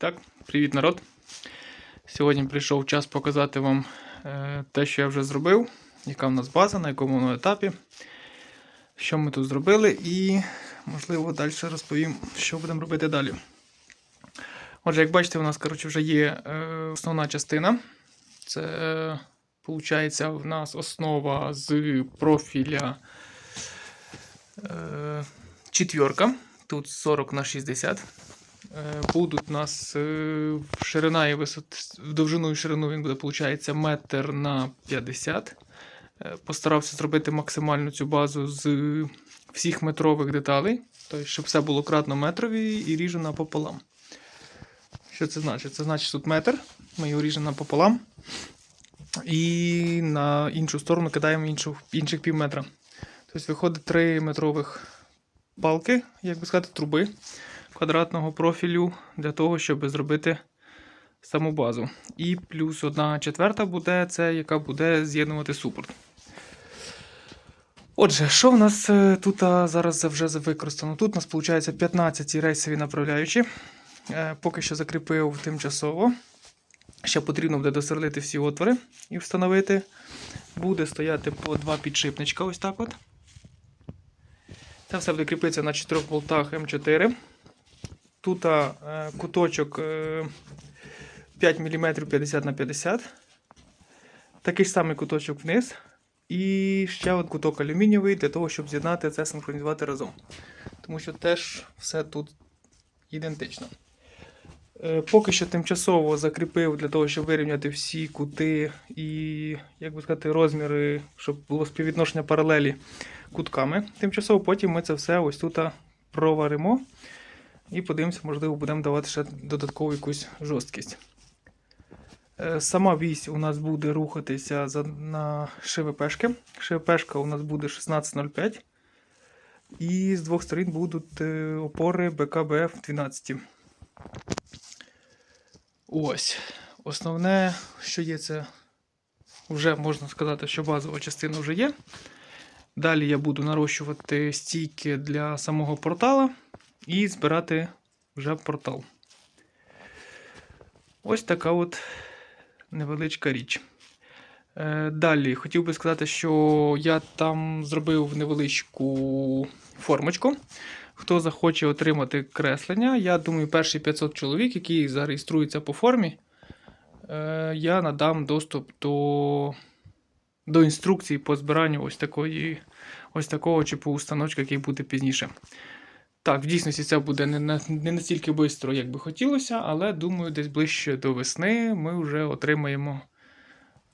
Так, привіт, народ. Сьогодні прийшов час показати вам е, те, що я вже зробив, яка в нас база, на якому воно етапі, що ми тут зробили, і, можливо, далі розповім, що будемо робити далі. Отже, як бачите, у нас коротше, вже є е, основна частина. Це, е, виходить, в нас основа з профіля е, четверка. Тут 40 на 60. Е, Будуть у нас е, ширина і висот, в довжину і ширину він буде, виходить, метр на 50. Е, Постарався зробити максимальну цю базу з всіх метрових деталей, тобто, щоб все було кратно метрові і ріжу напополам. Що це значить? Це значить тут метр, ми його ріжемо напополам. І на іншу сторону кидаємо іншу, інших пів метра. Тобто виходить 3 метрових палки, як би сказати, труби квадратного профілю для того, щоб зробити саму базу. І плюс одна четверта буде це, яка буде з'єднувати супорт. Отже, що в нас е, тут зараз вже використано? Тут у нас виходить 15 рейсові направляючі. Е, Поки що закріпив тимчасово. Ще потрібно буде досверлити всі отвори і встановити. Буде стояти по два підшипничка, ось так от. Це все буде кріпитися на 4 болтах М4. Тут е, куточок е, 5 мм 50 на 50. Такий ж самий куточок вниз. І ще один куток алюмінієвий для того, щоб з'єднати це синхронізувати разом. Тому що теж все тут ідентично. Е, Поки що тимчасово закріпив для того, щоб вирівняти всі кути і, як би сказати, розміри, щоб було співвідношення паралелі кутками. Тимчасово потім ми це все ось тут проваримо. І подивимося, можливо, будемо давати ще додаткову якусь жорсткість. Е, Сама вісь у нас буде рухатися на ШВПшки. ШВПшка у нас буде 16,05. І з двох сторін будуть е, опори БКБФ 12. Ось. Основне, що є, це вже можна сказати, що базова частина вже є. Далі я буду нарощувати стійки для самого портала і збирати вже портал. Ось така от невеличка річ. Е, Далі хотів би сказати, що я там зробив невеличку формочку. Хто захоче отримати креслення, я думаю, перші 500 чоловік, які зареєструються по формі, е, я надам доступ до, до інструкцій по збиранню ось такої, ось такого типу установочка, який буде пізніше. Так, в дійсності це буде не, на- не настільки швидко, як би хотілося, але думаю, десь ближче до весни ми вже отримаємо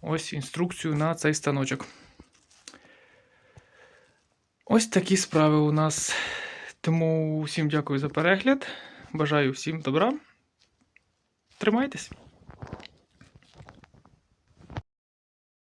ось інструкцію на цей станочок. Ось такі справи у нас. Тому всім дякую за перегляд. Бажаю всім добра. Тримайтесь!